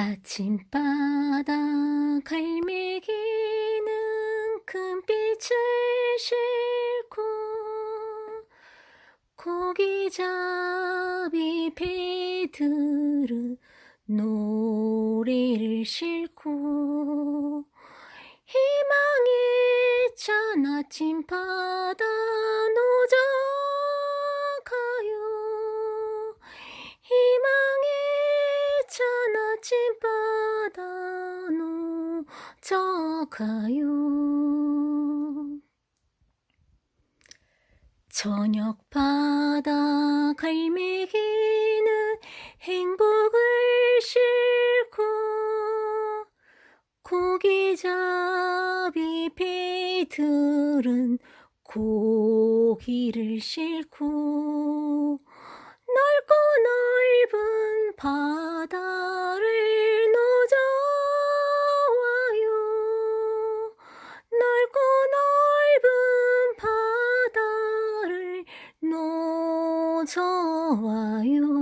아침바다 갈매기는 금빛을 싣고 고기잡이 배들은 노래를 싣고 희망의 찬 아침바다 가요. 저녁 바다 갈매기는 행복을 싣고 고기잡이 배들은 고기를 싣고 넓은 바다를 노져와요